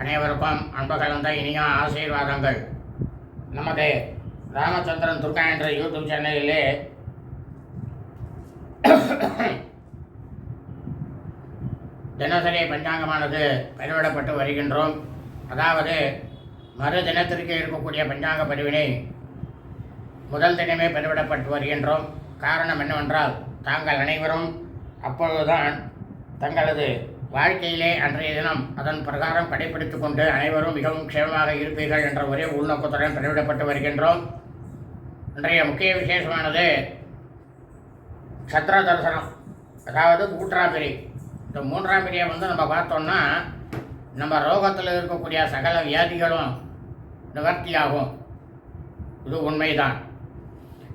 அனைவருக்கும் அன்பு கலந்த இனிய ஆசீர்வாதங்கள். நமது ராமச்சந்திரன் துர்கா என்ற யூடியூப் சேனலிலே தினசரி பஞ்சாங்கமானது பதிவிடப்பட்டு வருகின்றோம். அதாவது மறு தினத்திற்கு இருக்கக்கூடிய பஞ்சாங்க பதிவினை முதல் தினமே பதிவிடப்பட்டு வருகின்றோம். காரணம் என்னவென்றால் தாங்கள் அனைவரும் அப்பொழுதுதான் தங்களது வாழ்க்கையிலே அன்றைய தினம் அதன் பிரகாரம் கடைபிடித்துக் கொண்டு அனைவரும் மிகவும் க்ஷேமமாக இருப்பீர்கள் என்ற ஒரே உள்நோக்கத்துடன் பதிவிடப்பட்டு வருகின்றோம். இன்றைய முக்கிய விசேஷமானது சத்ர தரிசனம் அதாவது மூன்றாம் பிரி இந்த மூன்றாம் பிரியை வந்து நம்ம பார்த்தோம்னா நம்ம ரோகத்தில் இருக்கக்கூடிய சகல வியாதிகளும் நிவர்த்தியாகும். இது உண்மைதான்.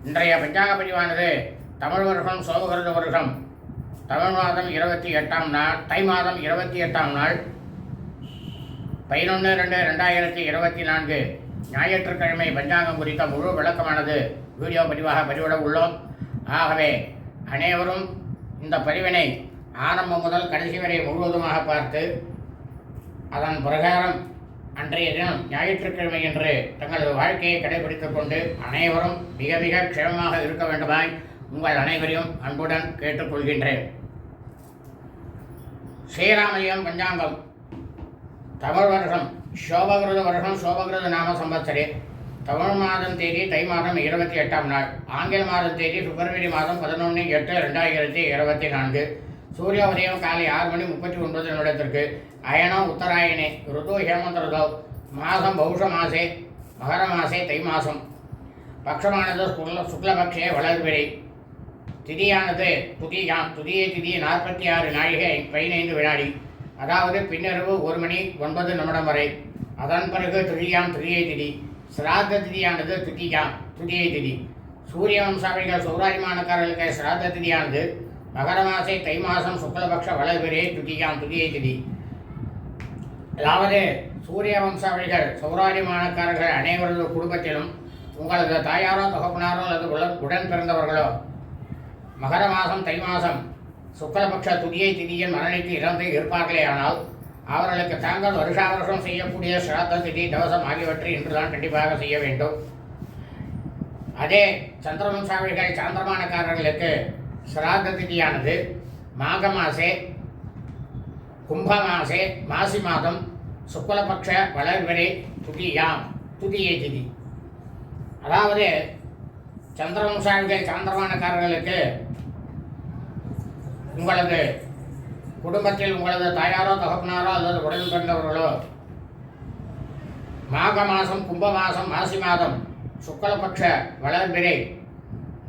இன்றைய பஞ்சாங்க பதிவானது தமிழ் வருஷம் சோமகிருத வருஷம் தமிழ் மாதம் இருபத்தி எட்டாம் நாள் தை மாதம் இருபத்தி எட்டாம் நாள் பதினொன்று ரெண்டு ரெண்டாயிரத்தி இருபத்தி நான்கு. ஞாயிற்றுக்கிழமை பஞ்சாங்கம் குறித்த முழு விளக்கமானது வீடியோ பதிவாக பதிவிட உள்ளோம். ஆகவே அனைவரும் இந்த பதிவினை ஆரம்பம் முதல் கடைசி வரை முழுவதுமாக பார்த்து அதன் பிரகாரம் அன்றைய தினம் ஞாயிற்றுக்கிழமை என்று தங்களது வாழ்க்கையை கடைபிடித்துக் கொண்டு அனைவரும் மிக மிக க்ஷேமமாக இருக்க வேண்டுமாய் உங்கள் அனைவரையும் அன்புடன் கேட்டுக்கொள்கின்றேன். ஸ்ரீராமலியம் பஞ்சாங்கம். தமிழ் வருஷம் சோபகிருத வருஷம் சோபகிருத நாம சம்பத்சரே தமிழ் மாதம் தேதி தை மாதம் இருபத்தி எட்டாம் நாள். ஆங்கில மாதம் தேதி பிப்ரவரி மாதம் பதினொன்று எட்டு ரெண்டாயிரத்தி இருபத்தி நான்கு. சூரிய உதயம் காலை ஆறு மணி முப்பத்தி ஒன்பது நிமிடத்திற்கு. அயனம் உத்தராயணே ருது ஹேமந்த ருதோ மாதம் பௌஷ மாசே மகர மாசே தை மாதம் பக்ஷமானது சுக்ல சுக்லபக்ஷே வளர்பிறை. திதியானது துதியாம் துதியை திதி நாற்பத்தி ஆறு நாழிகை பதினைந்து வினாடி. அதாவது பின்னரவு ஒரு மணி ஒன்பது நிமிடம் வரை. அதன் பிறகு துதியாம் துதியை திதி. சிராத்த திதியானது துதியாம் துதியை திதி. சூரிய வம்சாவளிகள் சௌராஜிமானக்காரர்களுக்கு சிராத்த திதியானது. மகர மாசை தை மாதம் சுக்லபக்ஷ வளர்பிறை துதியாம் துதியை திதி. அதாவது சூரிய வம்சாவளிகள் சௌராஜ்மானக்காரர்கள் அனைவரது குடும்பத்திலும் உங்களது தாயாரோ தகப்பனாரோ அல்லது உடன் பிறந்தவர்களோ மகர மாதம் தை மாதம் சுக்கரபக்ஷ துதியை திதியன் மரணித்து இறந்து இருப்பார்களே ஆனால் அவர்களுக்கு தாங்கள் வருஷா வருஷம் செய்யக்கூடிய சிராத்த திதி தவசம் ஆகியவற்றை இன்றுதான் கண்டிப்பாக செய்ய வேண்டும். அதே சந்திரவம்சாவிகள் சாந்திரமானக்காரர்களுக்கு சிராத்த திதியானது மாக மாசே கும்ப மாசே மாசி மாதம் சுக்லபக்ஷ வளர்வரை துதியாம் துதியை திதி. அதாவது சந்திரவம்சாவிகள் சாந்திரமானக்காரர்களுக்கு உங்களது குடும்பத்தில் உங்களது தாயாரோ தகப்பனாரோ அல்லது உடன் பிறந்தவர்களோ மாக மாதம் கும்ப மாதம் மாசி மாதம் சுக்கலபட்ச வளர்பிறை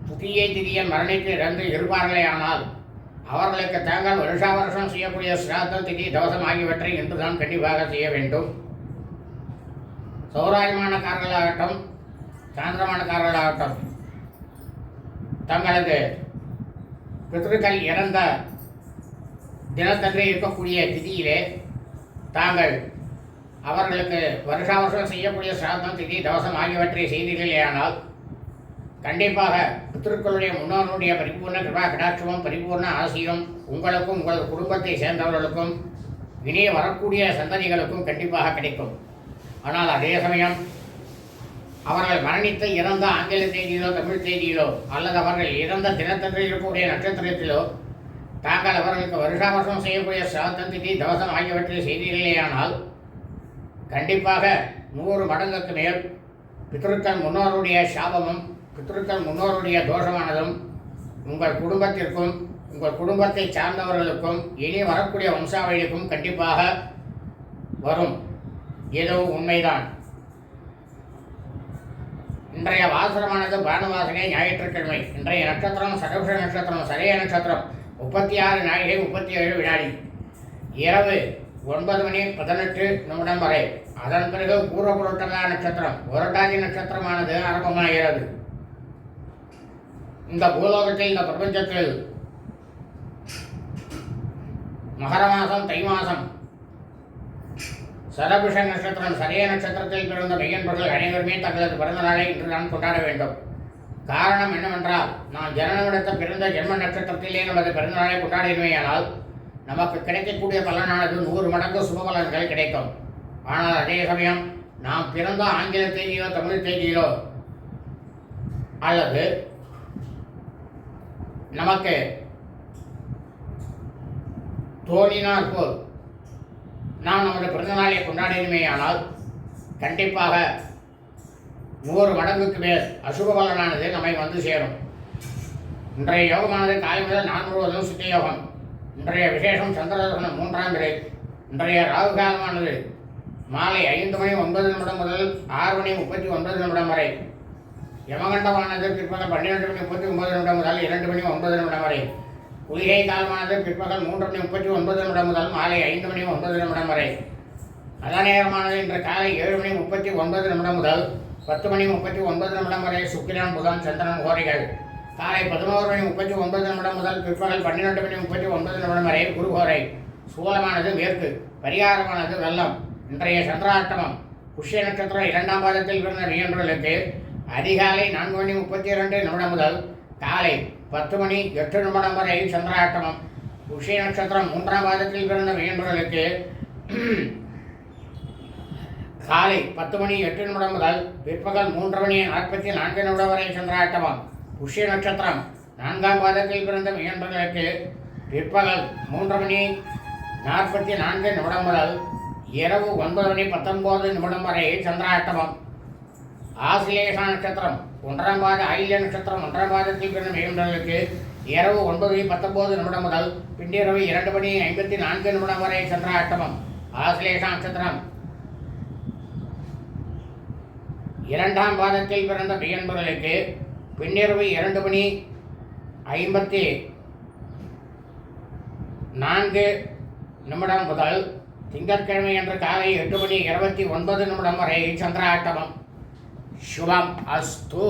புதிய திரிய மரணித்து இறந்து இருப்பார்களே ஆனால் அவர்களுக்கு தாங்கள் வருஷா வருஷம் செய்யக்கூடிய சிராத்தம் திதி தவசம் ஆகியவற்றை இன்றுதான் கண்டிப்பாக செய்ய வேண்டும். சௌராயமானக்காரர்களாகட்டும் சாந்திரமானக்காரர்களாகட்டும் தங்களது பித்ருக்கள் இறந்த தினத்தன்றே இருக்கக்கூடிய திதியிலே தாங்கள் அவர்களுக்கு வருஷா வருஷம் செய்யக்கூடிய சிராத்தம் திதி தவசம் ஆகியவற்றை செய்தீர்களேயானால் கண்டிப்பாக பித்ருக்களுடைய முன்னோர்களுடைய பரிபூர்ண கிருபா கடாட்சமும் பரிபூர்ண ஆசியும் உங்களுக்கும் உங்கள் குடும்பத்தை சேர்ந்தவர்களுக்கும் இனி வரக்கூடிய சந்ததிகளுக்கும் கண்டிப்பாக கிடைக்கும். ஆனால் அதே சமயம் அவர்கள் மரணித்து இறந்த ஆங்கில செய்தியிலோ தமிழ் செய்தியிலோ அல்லது அவர்கள் இறந்த தினத்தன்று இருக்கக்கூடிய நட்சத்திரத்திலோ தாங்கள் அவர்களுக்கு வருஷா வருஷம் செய்யக்கூடிய சிராத்தம் திதி தவசம் ஆகியவற்றை செய்தீர்களேயானால் கண்டிப்பாக நூறு மடங்குக்கு மேல் பித்ருக்கள் முன்னோருடைய சாபமும் பித்ருக்கள் முன்னோருடைய தோஷமானதும் உங்கள் குடும்பத்திற்கும் உங்கள் குடும்பத்தை சார்ந்தவர்களுக்கும் இனி வரக்கூடிய வம்சாவளிக்கும் கண்டிப்பாக வரும். ஏதோ உண்மைதான். இன்றைய வாசனமானது பானுவாசனே ஞாயிற்றுக்கிழமை. இன்றைய நட்சத்திரம் சதவிஷ நட்சத்திரம் சரைய நட்சத்திரம். முப்பத்தி ஆறு நாழிகை முப்பத்தி ஏழு வினாடி. இரவு ஒன்பது மணி பதினெட்டு நிமிடம் வரை. அதன் பிறகு பூர்வ புரோட்டகா நட்சத்திரம். புரட்டாதி நட்சத்திரமானது ஆரம்பமாகிறது. இந்த பூலோகத்தில் இந்த பிரபஞ்சத்தில் மகர மாதம் தை மாதம் சதபுஷ நட்சத்திரம் சரிய நட்சத்திரத்தில் பிறந்த மெய்யன்பர்கள் அனைவருமே தங்களது பிறந்த நாளை இன்று நான் கொண்டாட வேண்டும். காரணம் என்னவென்றால் நாம் ஜனனமிடத்த பிறந்த ஜென்ம நட்சத்திரத்திலே நமது பிறந்த நாளை கொண்டாடினவையானால் நமக்கு கிடைக்கக்கூடிய பலனானது நூறு மடங்கு சுபபலன்கள் கிடைக்கும். ஆனால் அதே சமயம் நாம் பிறந்த ஆங்கில தேதியிலோ தமிழ் தேதியிலோ அல்லது நமக்கு தோணினால் போல் நாம் நமது பிறந்தநாளை கொண்டாடினமேயானால் கண்டிப்பாக நூறு மடங்குக்கு மேல் அசுப பலனானது நம்மை வந்து சேரும். இன்றைய யோகமானது காலை முதல் நான் முழுவதும் சித்த யோகம். இன்றைய விசேஷம் சந்திரதர்சனம் மூன்றாம் பிறை இன்றைய ராகு காலமானது மாலை ஐந்து மணி ஒன்பது நிமிடம் முதல் ஆறு மணி முப்பத்தி ஒன்பது நிமிடம் வரை. யமகண்டமானது பிற்பகல் பன்னிரெண்டு மணி முப்பத்தி ஒன்பது நிமிடம் முதல் இரண்டு மணி ஒன்பது நிமிடம் வரை. குளிகை காலமானது பிற்பகல் மூன்று மணி முப்பத்தி ஒன்பது நிமிடம் முதல் மாலை ஐந்து மணி ஒன்பது நிமிடம் வரை. நல்ல நேரமானது இன்று காலை ஏழு மணி முப்பத்தி ஒன்பது நிமிடம் முதல் பத்து மணி முப்பத்தி ஒன்பது நிமிடம் வரை சுக்கிரன் புதன் சந்திரன் கோரைகள். காலை பதினோரு மணி முப்பத்தி ஒன்பது நிமிடம் முதல் பிற்பகல் பன்னிரெண்டு மணி முப்பத்தி ஒன்பது நிமிடம் வரை குருகோரை சூலமானது மேற்கு பரிகாரமானது வெள்ளம். இன்றைய சந்திராட்டமம் புஷ்ய நட்சத்திரம் இரண்டாம் பாதத்தில் பிறந்த நியன்றர்களுக்கு அதிகாலை நான்கு மணி முப்பத்தி இரண்டு நிமிடம் முதல் காலை பத்து மணி எட்டு நிமிடம் வரை சந்திராட்டமம். உஷி நட்சத்திரம் மூன்றாம் பாதத்தில் பிறந்த நியன்றர்களுக்கு காலை பத்து மணி எட்டு நிமிடம் முதல் பிற்பகல் மூன்று மணி நாற்பத்தி நான்கு நிமிடம் வரை சந்திராட்டமம். புஷ்ய நட்சத்திரம் நான்காம் பாதத்தில் பிறந்த மியன்பர்களுக்கு பிற்பகல் மூன்று மணி நாற்பத்தி நான்கு நிமிடம் முதல் இரவு ஒன்பது மணி பத்தொன்பது நிமிடம் வரை சந்திராட்டமம். ஆசிலேஷ நட்சத்திரம் ஒன்றாம் பாத ஆயில்ய நட்சத்திரம் ஒன்றாம் பாதத்தில் பிறந்த மியன்பர்களுக்கு இரவு ஒன்பது மணி பத்தொன்பது நிமிடம் முதல் பின்னிரவு இரண்டு மணி ஐம்பத்தி நான்கு நிமிடம் வரை சந்திராட்டமம் ஆசிலேஷ நட்சத்திரம். இரண்டாம் பாதத்தில் பிறந்த மெய்யன்பர்களுக்கு பின்னிரவு இரண்டு மணி ஐம்பத்தி நான்கு நிமிடம் முதல் திங்கட்கிழமை அன்று காலை எட்டு மணி இருபத்தி ஒன்பது நிமிடம் வரை சந்திராட்டமம் शुभम अस्तु